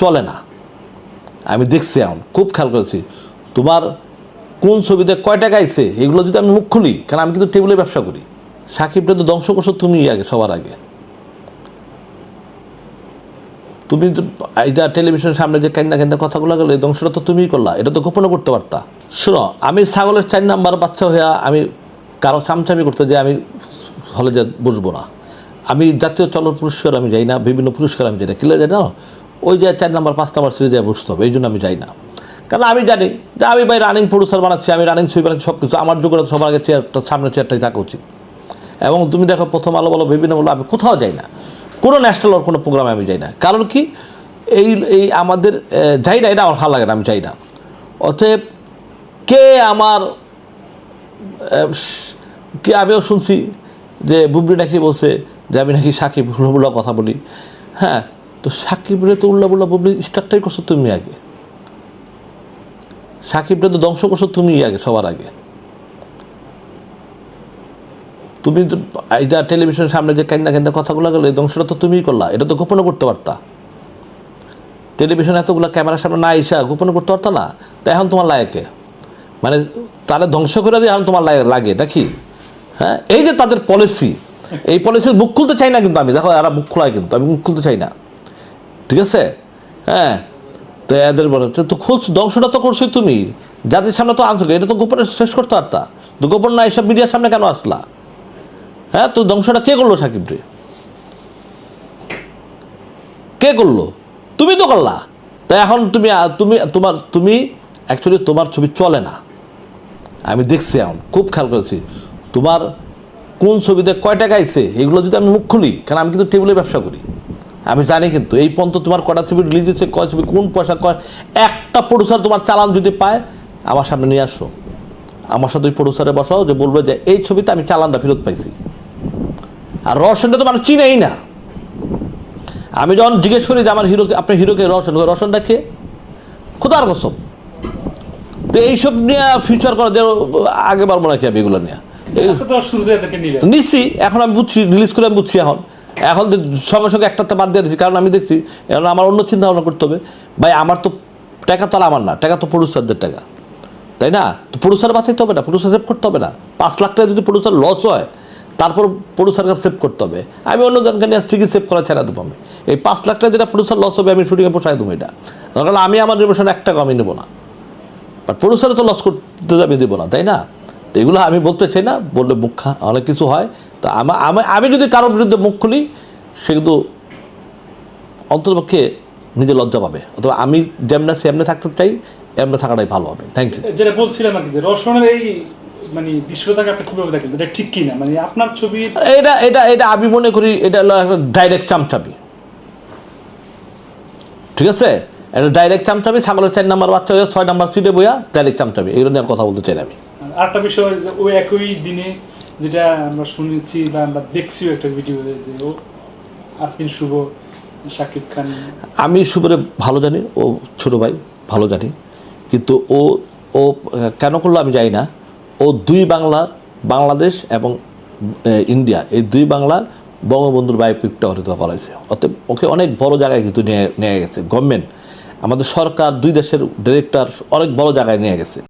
চলে না। আমি দেখছি এখন, খুব খেয়াল করেছি। তোমার কোন ছবিতে কয় টাকা এগুলো যদি আমি মুখ খুলি কারণ আমি কিন্তু টেবিলে ব্যবসা করি। সাকিবটা তো ধ্বংস করছ তুমি আগে, সবার আগে। তুমি এটা টেলিভিশনের সামনে যে কেন্দা কেন্দা কথাগুলো গেলো, এই ধ্বংসটা তো তুমিই করলা, এটা তো গোপনও করতে পারতা। শোনো, আমি ছাগলের চার নাম্বার বাচ্চা হইয়া আমি কারও চামচামি করতে যে আমি হলে যে বসবো না। আমি জাতীয় চল পুরস্কার আমি যাই না, বিভিন্ন পুরস্কার আমি যাই না। কিলে যাই না? ওই যে চার নাম্বার, পাঁচ নাম্বার সিরিজে বসতে হবে এই জন্য আমি যাই না। কারণ আমি জানি যে আমি ভাই রানিং প্রডিউসার বানাচ্ছি, আমি রানিং ছবি বানাচ্ছি সব কিছু আমার যোগ্যতা সবার আগে চেয়ারটা সামনে চেয়ারটাই থাকা উচিত। এবং তুমি দেখো প্রথম আলো বলো, বিভিন্ন বলো, আমি কোথাও যাই না। কোনো ন্যাশনাল ওর কোনো প্রোগ্রামে আমি যাই না। কারণ কি? এই এই আমাদের যাই না, এটা আমার ভালো লাগে না, আমি যাই না। অতএব কে আমার কে আমিও শুনছি যে বুবলি নাকি বলছে যে আমি নাকি সাকিব কথা বলি। হ্যাঁ তো সাকিবরে তো উল্লা বুল্লা বুবলি স্টার্টটাই করছ তুমি আগে। সাকিবরে তো ধ্বংস করছ তুমি আগে, সবার আগে। তুমি তো এটা টেলিভিশনের সামনে যে কেন্দা কেন্দা কথাগুলো গেলো, এই ধ্বংসটা তো তুমিই করলা, এটা তো গোপনও করতে পারতা। টেলিভিশন এতগুলো ক্যামেরার সামনে না আইসা গোপনও করতে পারতা না? তা এখন তোমার লায়কে। মানে তাহলে ধ্বংস করে দিয়ে এখন তোমার লাগে, নাকি? হ্যাঁ? এই যে তাদের পলিসি এই পলিসির মুখ খুলতে চাই না কিন্তু আমি। দেখো, এরা মুখ খোলায় কিন্তু, আমি মুখ খুলতে চাই না। ঠিক আছে? হ্যাঁ? তো এদের বলে, তো- খোঁজ, ধ্বংসটা তো করছোই তুমি। জাতির সামনে তো আনছো এটা তো গোপনে শেষ করতে পারতা। তো গোপন না, এসব মিডিয়ার সামনে কেন আসলা? হ্যাঁ তো ধ্বংসটা কে করল সাকিব রে? কে করল? তুমি তো করলা। তাই এখন তুমি তুমি, তোমার, তুমি অ্যাকচুয়ালি তোমার ছবি চলে না। আমি দেখছি এখন, খুব খেয়াল করেছি। তোমার কোন ছবিতে কয় টাকা আইছে এগুলো যদি আমি মুখ খুলি কারণ আমি কিন্তু টেবিলে ব্যবসা করি। আমি জানি কিন্তু এই পর্যন্ত তোমার কটা ছবি রিলিজ হচ্ছে কয় ছবি কোন পয়সা কয় একটা প্রডিউসার তোমার চালান যদি পায় আমার সামনে নিয়ে আসো। আমার সাথে ওই প্রডিউসারে বসাও যে বলবে যে এই ছবিতে আমি চালানটা ফেরত পাইছি। আর রওশনটা তো মানুষ চিনেই না। আমি যখন জিজ্ঞেস করি যে আমার হিরোকে আপনার হিরোকে রওশন রওশনটা কে? খোদার কসম। তো এইসব নিয়ে ফিউচার করা যে আগে পারব নাকি আমি এগুলো নিয়ে। নিচ্ছি এখন আমি বুঝছি রিলিজ করে আমি বুঝছি এখন। এখন সঙ্গে সঙ্গে একটাতে বাদ দিয়ে দিচ্ছি কারণ আমি দেখছি, এখন আমার অন্য চিন্তা ভাবনা করতে হবে। ভাই, আমার তো টাকা তো আর আমার না, টাকা তো প্রডিউসারদের টাকা। তাই না? তো প্রডিউসার বাঁচাইতে হবে না প্রডিউসার সেভ করতে হবে না। পাঁচ লাখ টাকা যদি প্রডিউসার লস হয়, তারপর প্রডিউসারকে সেভ করতে হবে। আমি অন্য জনকে নিয়ে ঠিকই সেভ করা ছেড়ে দেবো আমি। এই পাঁচ লাখ টাকা যেটা প্রডিউসার লস হবে, আমি শুটিংয়ে পোষায় দেবো এটা। কারণ আমি আমার রিমোশন এক টাকা আমি নেব না। বাট প্রডিউসারে তো লস করতে আমি দেবো না, তাই না? তো এগুলো আমি বলতে চাই না, বললে মুখ খা, অনেক কিছু হয়। তা আমি আমি যদি কারোর বিরুদ্ধে মুখ খুলি সে কিন্তু অন্ততপক্ষে নিজে লজ্জা পাবে। অথবা আমি যেমন সেমনে থাকতে চাই এমনি থাকাটাই ভালো হবে। থ্যাংক ইউ যেটা বলছিলাম আর কি যে রসনের এই মানে দৃশ্যটাকে আপনি কীভাবে দেখেন? এটা ঠিক কি মানে আপনার এটা এটা এটা আমি মনে করি এটা হলো একটা ডাইরেক্ট চামচাবি ঠিক আছে? এটা ডাইরেক্ট চামচাবি ছাগলের চার নাম্বার বাচ্চা হয়ে ছয় নাম্বার সিটে বইয়া ডাইরেক্ট চামচাবি এগুলো নিয়ে কথা বলতে চাই আমি। আরেকটা বিষয় যে ওই একই দিনে যেটা আমরা শুনেছি বা আমরা দেখছিও একটা ভিডিও যে ও আরফিন শুভ, শাকিব খান। আমি শুভরে ভালো জানি, ও ছোট ভাই, ভালো জানি। কিন্তু ও ও, কেন করল আমি জানি না। ও দুই বাংলার বাংলাদেশ এবং ইন্ডিয়া, এই দুই বাংলার বঙ্গবন্ধুর বায়োপিকটা অরিত করাইছে অতএব ওকে অনেক বড় জায়গায় কিন্তু নিয়ে নিয়ে গেছে। গভর্নমেন্ট, আমাদের সরকার দুই দেশের ডিরেক্টর অনেক বড় জায়গায় নিয়ে গেছে।